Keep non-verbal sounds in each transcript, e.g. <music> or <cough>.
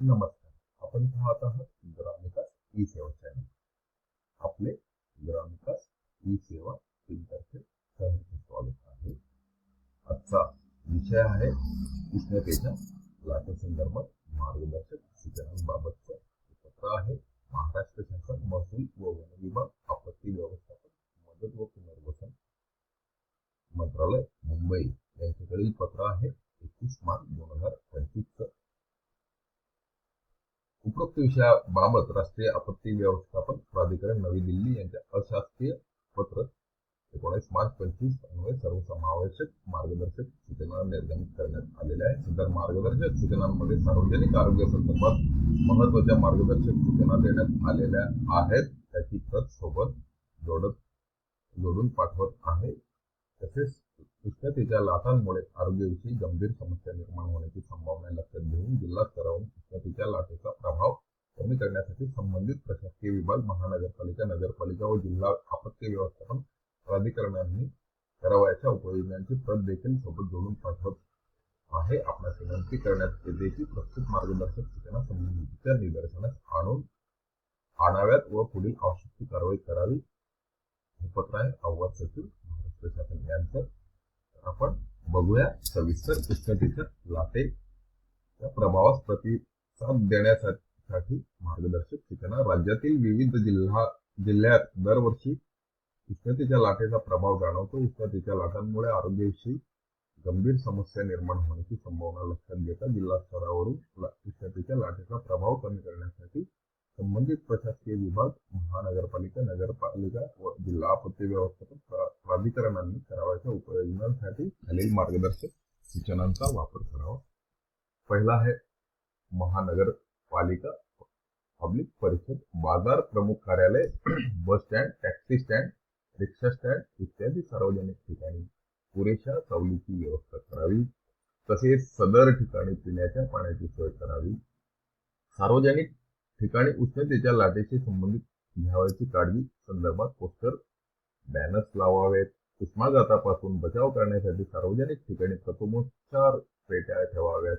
नमस्कार. आपण पाहत आहात ग्रामविकास ई सेवा चॅनल आपले ग्रामविकास ई सेवा टीमतर्फे सहर्ष स्वागत आहे. आजचा विषय आहे उष्णतेच्या लाटेसंदर्भात मार्गदर्शक सूचनांबाबतचं. पत्र आहे महाराष्ट्र शासन महसूल व वन विभाग आपत्ती व्यवस्थापन मदत व पुनर्वसन मंत्रालय मुंबई. यांच्याकडील पत्र आहे एकवीस मार्च दोन हजार पंचवीसचं. उपरोक्त विषयाबाबत राष्ट्रीय आपत्ती व्यवस्थापन प्राधिकरण नवी दिल्ली यांच्या अशासकीय पत्र एकोणीस मार्च पंचवीस अन्वये सर्वसमावेशक मार्गदर्शक सूचना निर्गमित करण्यात आलेल्या आहेत. सदर मार्गदर्शक सूचनांमध्ये सार्वजनिक आरोग्य संदर्भात महत्त्वाच्या मार्गदर्शक सूचना देण्यात आलेल्या आहेत. त्याची प्रत सोबत जोडत जोडून पाठवत आहे. तसेच उष्णतेच्या लाटांमुळे आरोग्याविषयी गंभीर समस्या निर्माण होण्याची संभावना लक्षात घेऊन जिल्हा स्तरावरून उष्णतेच्या लाटे करण्यासाठी संबंधित प्रशासकीय विभाग महानगरपालिका नगरपालिका व जिल्हा आपत्ती व्यवस्थापन प्राधिकरणांनी करावयाच्या उपाययोजनांची प्रत देखील सोबत जोडून पाठवत आहे. आपणास विनंती करण्यात येते की प्रस्तुत मार्गदर्शक सूचना संबंधितच्या निदर्शनास आणून आणाव्यात व पुढील आवश्यक ती कारवाई करावी. उपत्राय पत्र आहे सचिव महाराष्ट्र शासन यांचं आपण बघूया. सविस्तर उष्णतेच्या लाटेच्या प्रभावास प्रतिसाद देण्यासाठी साठी मार्गदर्शक सूचना राज्यातील विविध जिल्हा जिल्ह्यात दरवर्षी उष्णतेच्या लाटेचा प्रभाव जाणवतो. उष्णतेच्या लाटांमुळे आरोग्याविषयी गंभीर समस्या निर्माण होण्याची संभावना लक्षात घेता जिल्हा स्तरावरून उष्णतेच्या लाटेचा प्रभाव कमी करण्यासाठी संबंधित प्रशासकीय विभाग महानगरपालिका नगरपालिका व जिल्हा आपत्ती व्यवस्थापन प्राधिकरणांनी करावयाच्या उपाययोजनांसाठी खालील मार्गदर्शक सूचनांचा वापर करावा. पहिला आहे महानगरपालिका परिषद बाजार प्रमुख कार्यालय <clears throat> bus stand taxi stand rickshaw stand इत्यादी सार्वजनिक ठिकाणी पुरेशा सावलीची व्यवस्था करावी. तसेच सदर ठिकाणी पिण्याच्या पाण्याची सोय करावी. सार्वजनिक ठिकाणी उष्णतेच्या लाटेशी संबंधित घ्यावयाची काळजी संदर्भात पोस्टर बॅनर्स लावावेत. उष्माघातापासून बचाव करण्यासाठी सार्वजनिक ठिकाणी प्रथमोपचार पेट्या ठेवाव्यात.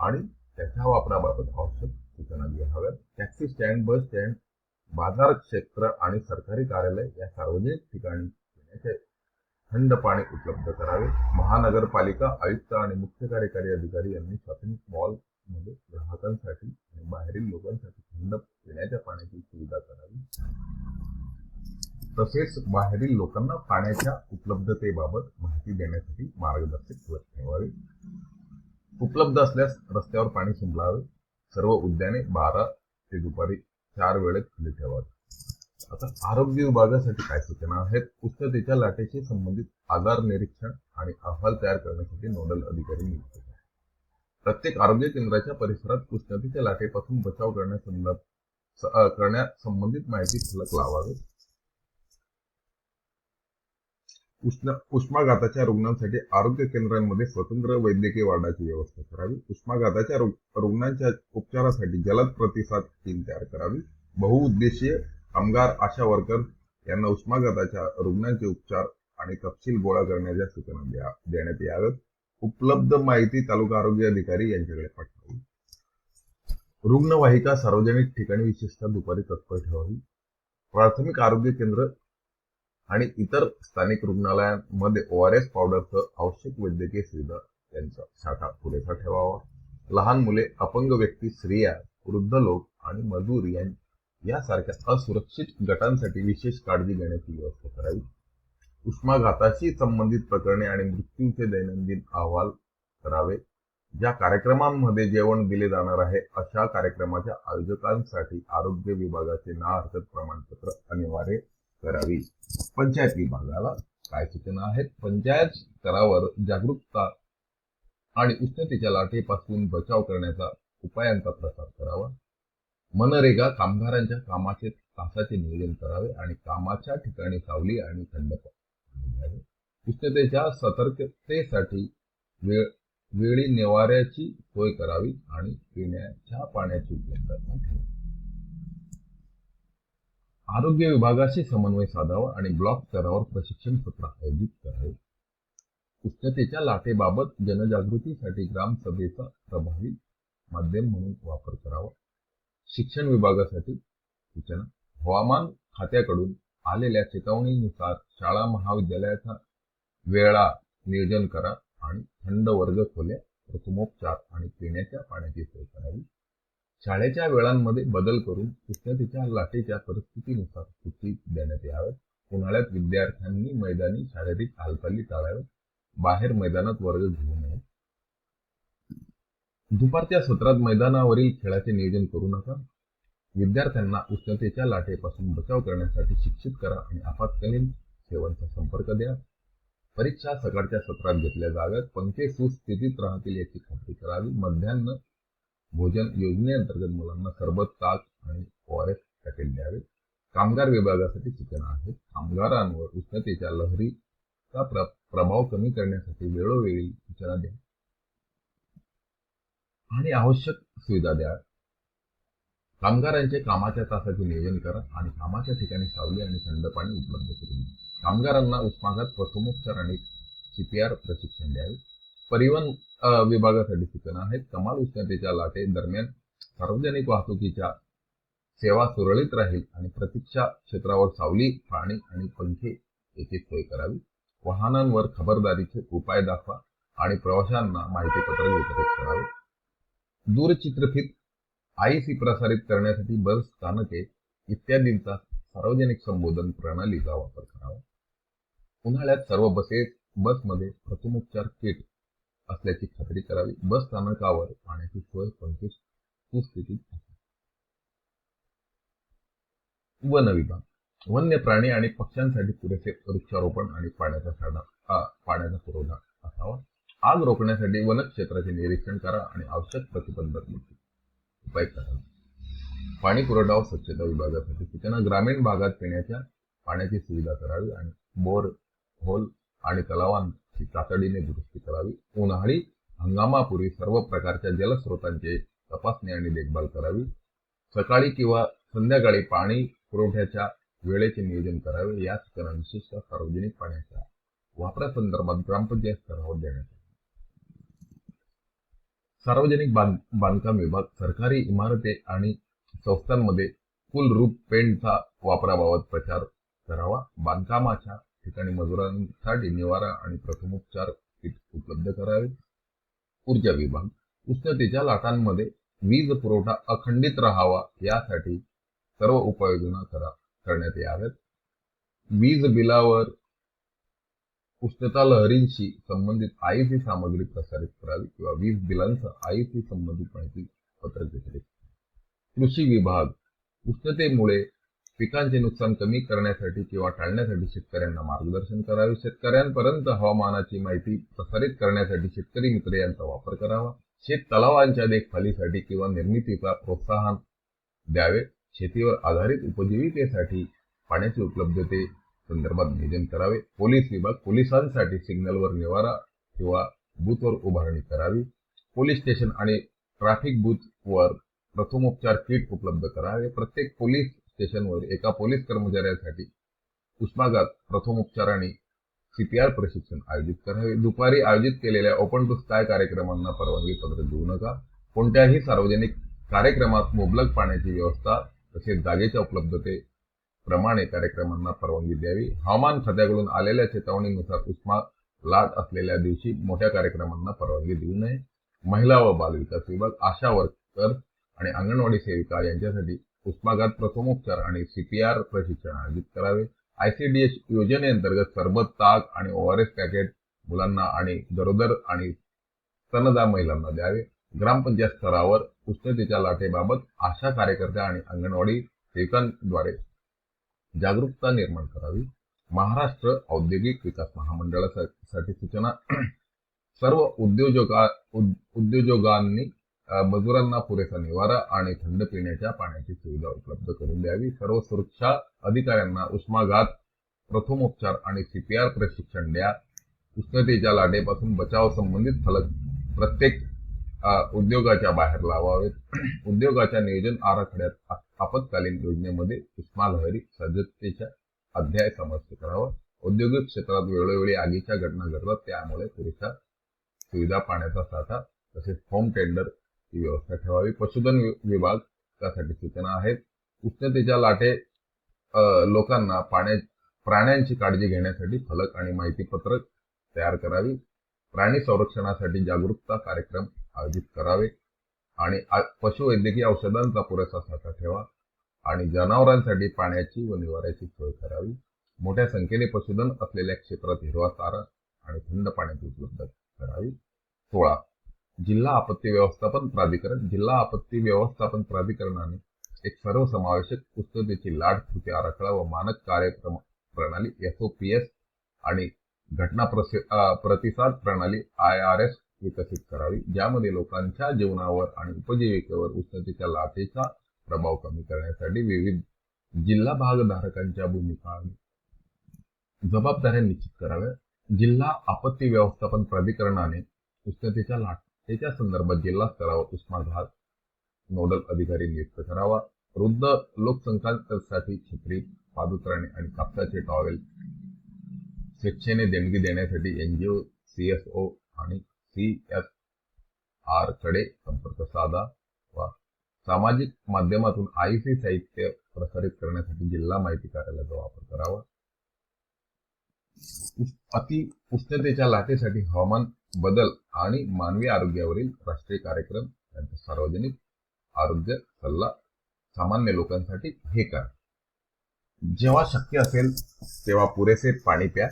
आणि त्याच्या वापराबाबत आवश्यक सूचना द्या. टॅक्सी स्टँड बस स्टँड बाजार क्षेत्र आणि सरकारी कार्यालय या सार्वजनिक ठिकाणी पिण्याचे थंड पाणी उपलब्ध करावे. महानगरपालिका आयुक्त आणि मुख्य कार्यकारी अधिकारी यांनी शॉपिंग मॉलमध्ये ग्राहकांसाठी आणि बाहेरील लोकांसाठी थंड पिण्याच्या पाण्याची सुविधा करावी. तसेच बाहेरील लोकांना पाण्याच्या उपलब्धतेबाबत माहिती देण्यासाठी मार्गदर्शक स्वच्छ ठेवावे. उपलब्ध असल्यास रस्त्यावर पाणी शिंपलावे सर्व उद्याने बारा ते दुपारी चार वेळेत खुले ठेवावी. आता आरोग्य विभागासाठी काय सूचना आहेत? उष्णतेच्या लाटेशी संबंधित आजार निरीक्षण आणि अहवाल तयार करण्यासाठी नोडल अधिकारी नियुक्त करा प्रत्येक आरोग्य केंद्राच्या परिसरात उष्णतेच्या लाटेपासून बचाव करण्यासंदर्भ करण्यासंबंधित माहिती फलक लावावे. उष्ण उष्माघाताच्या रुग्णांसाठी आरोग्य केंद्रांमध्ये स्वतंत्र वैद्यकीय वार्डाची व्यवस्था करावी. उष्माघाताच्या रुग्णांच्या उपचारासाठी जलद प्रतिसाद टीम तयार करावी. बहुउद्देशीय कामगार आशा वर्कर यांना उष्माघाताच्या रुग्णांचे उपचार आणि तपशील गोळा करण्याच्या सूचना देण्यात याव्यात. उपलब्ध माहिती तालुका आरोग्य अधिकारी यांच्याकडे पाठवावी. रुग्णवाहिका सार्वजनिक ठिकाणी विशेषतः दुपारी तत्पर ठेवावी. प्राथमिक आरोग्य केंद्र आणि इतर स्थानिक रुग्णालयांमध्ये ओ आर एस पावडरसह आवश्यक वैद्यकीय सुविधा यांचा साठा पुरेसा ठेवावा. लहान मुले अपंग व्यक्ती स्त्रिया वृद्ध लोक आणि मजूर यासारख्या असुरक्षित गटांसाठी विशेष काळजी घेण्याची व्यवस्था करावी. उष्माघाताशी संबंधित प्रकरणे आणि मृत्यूचे दैनंदिन अहवाल करावे. ज्या कार्यक्रमांमध्ये जेवण दिले जाणार आहे अशा कार्यक्रमाच्या आयोजकांसाठी आरोग्य विभागाचे ना हरकत प्रमाणपत्र अनिवार्य. करावी. पंचायत विभागाला काय सूचना आहेत? पंचायत स्तरावर जागरूकता आणि उष्णतेच्या लाटेपासून बचाव करण्याचा उपायांचा प्रसार करावा. मनरेगा कामगारांच्या कामाचे तासाचे नियोजन करावे आणि कामाच्या ठिकाणी सावली आणि थंड घ्यावे उष्णतेच्या सतर्कतेसाठी वेळ वेळी निवाऱ्याची सोय करावी आणि पिण्याच्या पाण्याची उपलब्धता ठेवावी आरोग्य विभागाशी समन्वय साधावा आणि ब्लॉक स्तरावर प्रशिक्षण सत्र आयोजित करावे. उष्णतेच्या लाटेबाबत जनजागृतीसाठी ग्रामसभेचा प्रभावी माध्यम म्हणून वापर करावा. शिक्षण विभागासाठी सूचना. हवामान खात्याकडून आलेल्या चेतावणीनुसार शाळा महाविद्यालयाचा वेळा नियोजन करा आणि थंड वर्ग खोल्या प्रथमोपचार आणि पिण्याच्या पाण्याची सोय करावी. शाळेच्या वेळांमध्ये बदल करून उष्णतेच्या लाटेच्या परिस्थितीनुसार सुट्टी देण्यात याव्यात. उन्हाळ्यात विद्यार्थ्यांनी मैदानी शारीरिक हालचाली टाळाव्यात. बाहेर मैदानात वर्ग घेऊ नये. दुपारच्या सत्रात मैदानावरील खेळाचे नियोजन करू नका. विद्यार्थ्यांना उष्णतेच्या लाटेपासून बचाव करण्यासाठी शिक्षित करा आणि आपत्कालीन सेवांचा संपर्क द्या. परीक्षा सकाळच्या सत्रात घेतल्या जाव्यात. पंखे सुस्थितीत राहतील याची खात्री करावी. मध्यान्ह भोजन योजनेअंतर्गत मुलांना सरबत ताक आणि ओआरएस पॅकेट द्यावे कामगार विभागासाठी सूचना आहेत. कामगारांवर उष्णतेच्या लहरीचा प्र- प्रभाव कमी करण्यासाठी वेळोवेळी सूचना द्या. आणि आवश्यक सुविधा द्या. कामगारांचे कामाच्या तासाचे नियोजन करा आणि कामाच्या ठिकाणी सावली आणि थंड पाणी उपलब्ध करून द्या. कामगारांना उष्माघात प्रथमोपचार आणि सीपीआर प्रशिक्षण द्यावे. परिवहन विभागासाठी सूचना आहेत. कमाल उष्णतेच्या लाटे दरम्यान सार्वजनिक वाहतुकीच्या सेवा सुरळीत राहील आणि प्रतीक्षा क्षेत्रावर सावली प्राणी आणि पंखे याची सोय करावी. वाहनांवर खबरदारीचे उपाय दाखवा आणि प्रवाशांना माहिती पत्रक वितरित करावे. दूरचित्रफित आयसी प्रसारित करण्यासाठी बस स्थानके इत्यादींचा सार्वजनिक संबोधन प्रणालीचा वापर करावा. उन्हाळ्यात सर्व बसेस बसमध्ये प्रथमोपचार किट असल्याची खात्री करावी. बस स्थानकावर पाण्याची सोय पंचवीस सुस्थितीत वन विभाग. वन्य प्राणी आणि पक्ष्यांसाठी पुरेसे वृक्षारोपण आणि पाण्याचा साठा पाण्याचा पुरवठा असावा. आग रोखण्यासाठी वन क्षेत्राचे निरीक्षण करा आणि आवश्यक प्रतिबंधक उपाय करा. पाणी पुरवठा व स्वच्छता विभागासाठी सूचना. ग्रामीण भागात पिण्याच्या पाण्याची सुविधा करावी आणि बोर होल आणि तलावांची तातडीने दुरुस्ती करावी उन्हाळी हंगामापूर्वी सर्व प्रकारच्या जलस्रोतांचे तपासणी आणि देखभाल करावी सकाळी किंवा संध्याकाळी पाणी पुरवठ्याच्या वेळेचे नियोजन करावे या सूचना विशेषतः सार्वजनिक पाण्याच्या वापरासंदर्भात ग्रामपंचायत स्तरावर देण्यात सार्वजनिक बांधकाम विभाग सरकारी इमारते आणि संस्थांमध्ये कुलरूप पेंटचा वापराबाबत प्रचार करावा बांधकामाच्या ठिकाणी मजुरांसाठी निवारा आणि प्रथमोपचार किट उपलब्ध करावे ऊर्जा विभाग उष्णतेच्या लाटांमध्ये वीज पुरवठा अखंडित राहावा यासाठी सर्व उपाययोजना करा करण्यात याव्यात. वीज बिलावर उष्णता लहरींशी संबंधित आयसी सामग्री प्रसारित करावी किंवा वीज बिलांसह आयसी संबंधित माहिती पत्रक वितरित. कृषी विभाग उष्णतेमुळे पिकांचे नुकसान कमी करण्यासाठी किंवा टाळण्यासाठी शेतकऱ्यांना मार्गदर्शन करावे. शेतकऱ्यांपर्यंत हवामानाची माहिती प्रसारित करण्यासाठी शेतकरी मित्र यांचा वापर करावा. शेत तलावांच्या देखभालीसाठी किंवा निर्मितीला प्रोत्साहन द्यावे. शेतीवर आधारित उपजीविकेसाठी पाण्याची उपलब्धते संदर्भात नियोजन करावे. पोलीस विभाग पोलिसांसाठी सिग्नलवर निवारा किंवा बूथवर उभारणी करावी. पोलीस स्टेशन आणि ट्रॅफिक बूथवर प्रथमोपचार किट उपलब्ध करावे. प्रत्येक पोलीस स्टेशनवर एका पोलीस कर्मचाऱ्यासाठी उष्माघात प्रथमोपचाराने आणि सीपीआर प्रशिक्षण आयोजित करावे. दुपारी आयोजित केलेल्या ओपन टू स्काय कार्यक्रमांना परवानगी पत्र देऊ नका. कोणत्याही सार्वजनिक कार्यक्रमात मुबलक पाण्याची व्यवस्था तसेच जागेच्या उपलब्धते प्रमाणे कार्यक्रमांना परवानगी द्यावी. हवामान खात्याकडून आलेल्या चेतावणीनुसार उष्मा लाट असलेल्या दिवशी मोठ्या कार्यक्रमांना परवानगी देऊ नये. महिला व बालविकास विभाग आशा वर्कर आणि अंगणवाडी सेविका यांच्यासाठी उष्माघात प्रथमोपचार आणि सीपीआर प्रशिक्षण आयोजित करावे. आयसीडीएस योजनेअंतर्गत सरबत ताक आणि ओआरएस पॅकेट मुलांना आणि गरोदर आणि स्तनदा महिलांना द्यावे. ग्रामपंचायत स्तरावर उष्णतेच्या लाटेबाबत आशा कार्यकर्त्या आणि अंगणवाडी सेवकांद्वारे जागरूकता निर्माण करावी. महाराष्ट्र औद्योगिक विकास महामंडळासाठी सूचना. <clears throat> सर्व उद्योजका उद्योजकांनी मजुरांना पुरेसा निवारा आणि थंड पिण्याच्या पाण्याची सुविधा उपलब्ध करून द्यावी. सर्व सुरक्षा अधिकाऱ्यांना उष्माघात प्रथमोपचार आणि सीपीआर प्रशिक्षण द्या. उष्णतेच्या लाटेपासून बचाव संबंधित फलक प्रत्येक उद्योगाच्या बाहेर लावावेत. उद्योगाच्या नियोजन आराखड्यात आपत्कालीन योजनेमध्ये उष्मा लहरी सज्जतेच्या अध्याय समाविष्ट करावा. औद्योगिक क्षेत्रात वेळोवेळी आगीच्या घटना घडतात त्यामुळे पुरेशा सुविधा पाण्याचा साठा तसेच होम टेंडर ती व्यवस्था ठेवावी. पशुधन विभाग त्यासाठी सूचना आहेत. उष्णतेच्या लाटे लोकांना पाण्या प्राण्यांची काळजी घेण्यासाठी फलक आणि माहिती पत्रक तयार करावी. प्राणी संरक्षणासाठी जागरूकता कार्यक्रम आयोजित करावे. आणि आ- पशुवैद्यकीय औषधांचा पुरेसा साठा ठेवा. आणि जनावरांसाठी पाण्याची व निवाऱ्याची सोय करावी. मोठ्या संख्येने पशुधन असलेल्या क्षेत्रात हिरवा चारा आणि थंड पाण्याची उपलब्ध करावी. सोळा जिल्हा आपत्ती व्यवस्थापन प्राधिकरण जिल्हा आपत्ती व्यवस्थापन प्राधिकरणाने एक सर्वसमावेशक उष्णतेची लाट कृती आराखडा व मानक कार्यक्रम प्रणाली एसओपीएस आणि घटना प्रतिसाद प्रणाली आय आर एस विकसित करावी. ज्यामध्ये लोकांच्या जीवनावर आणि उपजीविकेवर उष्णतेच्या लाटेचा प्रभाव कमी करण्यासाठी विविध जिल्हा भागधारकांच्या भूमिका आणि जबाबदाऱ्या निश्चित कराव्या. जिल्हा आपत्ती व्यवस्थापन प्राधिकरणाने उष्णतेच्या त्याच्या संदर्भात जिल्हा स्तरावर उष्माघात नोडल अधिकारी नियुक्त करावा. वृद्ध लोकसंख्यासाठी छत्री पादत्राणे आणि कापसाचे टॉवेल स्वेच्छेने देणगी देण्यासाठी एनजीओ सीएसओ आणि सीएस आरकडे संपर्क साधा वा सामाजिक माध्यमातून आयसी साहित्य प्रसारित करण्यासाठी जिल्हा माहिती कार्यालयाचा वापर करावा. अति उष्णतेच्या लाटेसाठी हवामान बदल आणि मानवी आरोग्यावरील राष्ट्रीय कार्यक्रम त्यांचा सार्वजनिक आरोग्य सल्ला सामान्य लोकांसाठी हे करा. जेव्हा शक्य असेल तेव्हा पुरेसे पाणी प्या.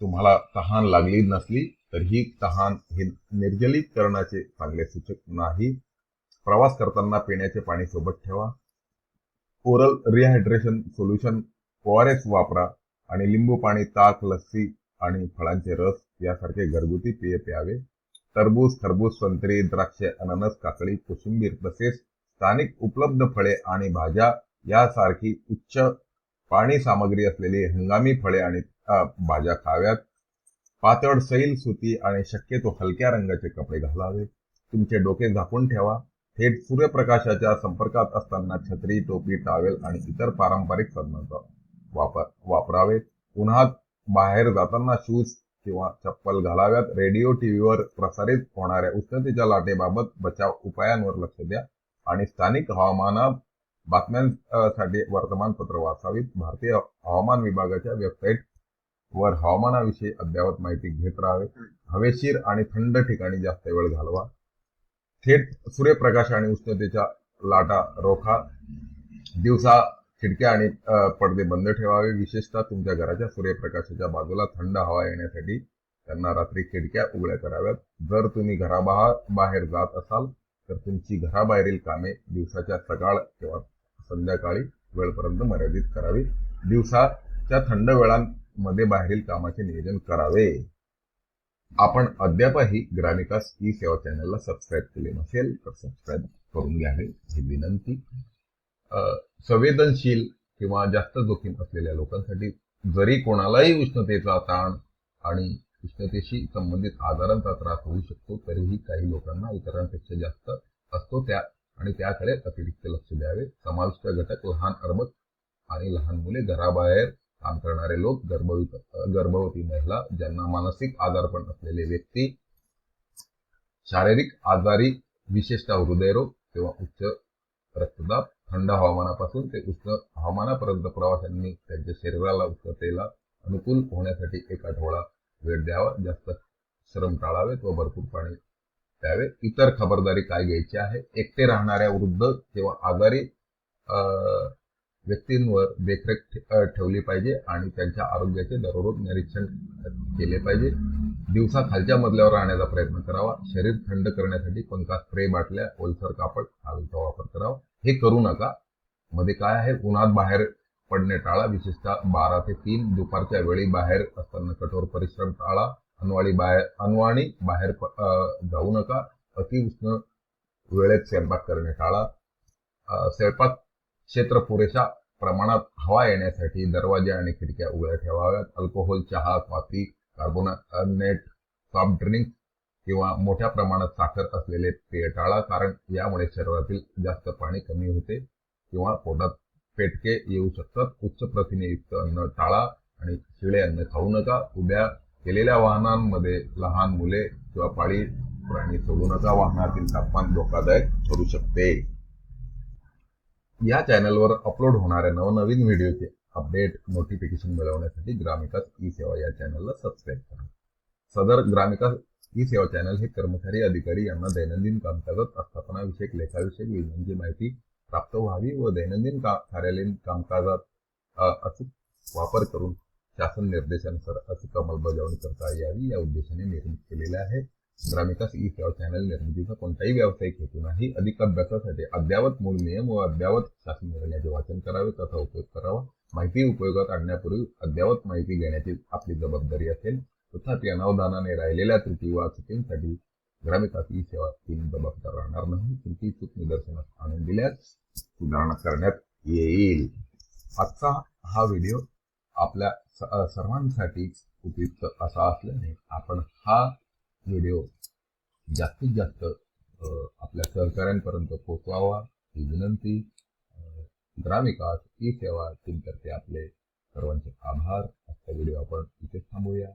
तुम्हाला तहान लागली नसली तर ही तहान हे निर्जलीकरणाचे चांगले सूचक नाही. प्रवास करताना पिण्याचे पाणी सोबत ठेवा. ओरल रिहायड्रेशन सोल्युशन ओआरएस वापरा आणि लिंबू पाणी ताक लस्सी आणि फळांचे रस यासारखे घरगुती पेय प्यावे. टरबूज खरबूज संत्री द्राक्षे अननस काकडी कोशिंबीर तसेच स्थानिक उपलब्ध फळे आणि भाज्या यासारखी उच्च पाणी सामग्री असलेली हंगामी फळे आणि भाज्या खाव्यात. पातळ सैल सुती आणि शक्यतो हलक्या रंगाचे कपडे घालावे. तुमचे डोके झाकून ठेवा. थेट सूर्यप्रकाशाच्या संपर्कात असताना छत्री टोपी टावेल आणि इतर पारंपरिक साधनांचा वापर वापरावे. उन्हात बाहेर जाताना शूज किंवा चप्पल घालाव्यात. रेडिओ टीव्हीवर प्रसारित होणाऱ्या उष्णतेच्या लाटेबाबत बचाव उपायांवर लक्ष द्या. आणि स्थानिक हवामाना बातम्यांसाठी वर्तमानपत्र वाचावीत. भारतीय हवामान विभागाच्या वेबसाईट वर हवामानाविषयी अद्ययावत माहिती घेत राहावे. हवेशीर आणि थंड ठिकाणी जास्त वेळ घालवा. थेट सूर्यप्रकाश आणि उष्णतेच्या लाटा रोखा. दिवसा खिडक्या आणि पडदे बंद ठेवावे. विशेषतः तुमच्या घराच्या सूर्यप्रकाशाच्या बाजूला थंड हवा येण्यासाठी त्यांना रात्री खिडक्या उघड्या कराव्यात. जर तुम्ही घराबाहेर बाहेर जात असाल तर तुमची घराबाहेरील कामे दिवसाच्या सकाळ किंवा संध्याकाळी वेळपर्यंत मर्यादित करावी. दिवसाच्या थंड वेळांमध्ये बाहेरील कामाचे नियोजन करावे. आपण अद्यापही ग्रामिकास ई सेवा चॅनलला सबस्क्राईब केले नसेल तर सबस्क्राईब करून घ्यावे ही विनंती संवेदनशील किंवा जास्त जोखीम असलेल्या लोकांसाठी जरी कोणालाही उष्णतेचा ताण आणि उष्णतेशी संबंधित आजारांचा त्रास होऊ शकतो तरीही काही लोकांना इतरांपेक्षा जास्त असतो त्या आणि त्याकडे अतिरिक्त लक्ष द्यावे. समाविष्ट घटक लहान अर्भक आणि लहान मुले घराबाहेर काम करणारे लोक गर्भवती गर्भवती महिला ज्यांना मानसिक आजारपण असलेले व्यक्ती शारीरिक आजारी विशेषतः हृदयरोग किंवा उच्च रक्तदाब थंड हवामानापासून ते उष्ण हवामानापर्यंत प्रवाशांनी त्यांच्या शरीराला उष्णतेला अनुकूल होण्यासाठी एक आठवडा वेळ द्यावा. जास्त श्रम टाळावेत व भरपूर पाणी प्यावे. इतर खबरदारी काय घ्यायची आहे? एकटे राहणाऱ्या वृद्ध किंवा आजारी व्यक्तींवर देखरेख ठेवली पाहिजे आणि त्यांच्या आरोग्याचे दररोज निरीक्षण केले पाहिजे. दिवसा खालच्या मजल्यावर राहण्याचा प्रयत्न करावा. शरीर थंड करण्यासाठी पंखा स्प्रे बाटल्या ओलसर कापड खालचा वापर करावा. हे करू नका. मध्ये काय आहे? उन्हात बाहेर पडणे टाळा. विशेषतः बारा ते तीन. दुपारच्या वेळी बाहेर असताना कठोर परिश्रम टाळा. अनवाणी बाहेर अनवाणी बाहेर जाऊ नका. अतिउष्ण वेळेत स्वयंपाक करणे टाळा. स्वयंपाक क्षेत्र पुरेशा प्रमाणात हवा येण्यासाठी दरवाजे आणि खिडक्या उघड्या ठेवाव्यात. अल्कोहोल चहा कॉफी कार्बोनेट सॉफ्ट ड्रिंक किंवा मोठ्या प्रमाणात साखर असलेले पेय टाळा कारण यामुळे शरीरातील जास्त पाणी कमी होते किंवा पोटात पेटके येऊ शकतात. उच्च प्रथिनेयुक्त अन्न टाळा आणि शिळे अन्न खाऊ नका. उभ्या केलेल्या वाहनांमध्ये लहान मुले किंवा पाळी प्राणी सोडू नका. वाहनातील तापमान धोकादायक ठरू शकते. या चॅनलवर अपलोड होणाऱ्या नवनवीन व्हिडिओचे अपडेट नोटिफिकेशन मिळवण्यासाठी ग्रामिकास ई सेवा या चॅनलला सबस्क्राईब करा. सदर ग्रामिकास ई सेवा चॅनल हे कर्मचारी अधिकारी यांना दैनंदिन कामकाजात आस्थापनाविषयक लेखाविषयक योजनांची माहिती प्राप्त व्हावी व दैनंदिन का कार्यालयीन कामकाजात अचूक वापर करून शासन निर्देशानुसार अचूक अंमलबजावणी करता यावी या उद्देशाने निर्मित केलेले आहे. ग्रामिकास ई सेवा चॅनल निर्मितीचा कोणताही व्यावसायिक हेतू नाही. अधिक अभ्यासासाठी अद्यावत मूळ नियम व अद्यावत शासन निर्णयाचे वाचन करावे तथा उपयोग करावा. माहिती उपयोगात आणण्यापूर्वी अद्यावत माहिती घेण्याची आपली जबाबदारी असेल. तथापि अनावधानाने राहिलेल्या त्रुटी व चुकींसाठी ग्रामिकास ई सेवा टीम जबाबदार राहणार नाही. त्रुटी चूक निदर्शनास आणून दिल्यास सुधारणा करण्यात येईल. आजचा हा व्हिडिओ आपल्या स- सर्वांसाठी उपयुक्त असा असल्याने आपण हा व्हिडिओ जास्तीत जास्त आपल्या सहकाऱ्यांपर्यंत पोहोचवावा. ही विनंती. ग्रामविकास ई सेवा टीमतर्फे आपले सर्वांचे आभार. आजचा व्हिडिओ आपण इथे थांबूया.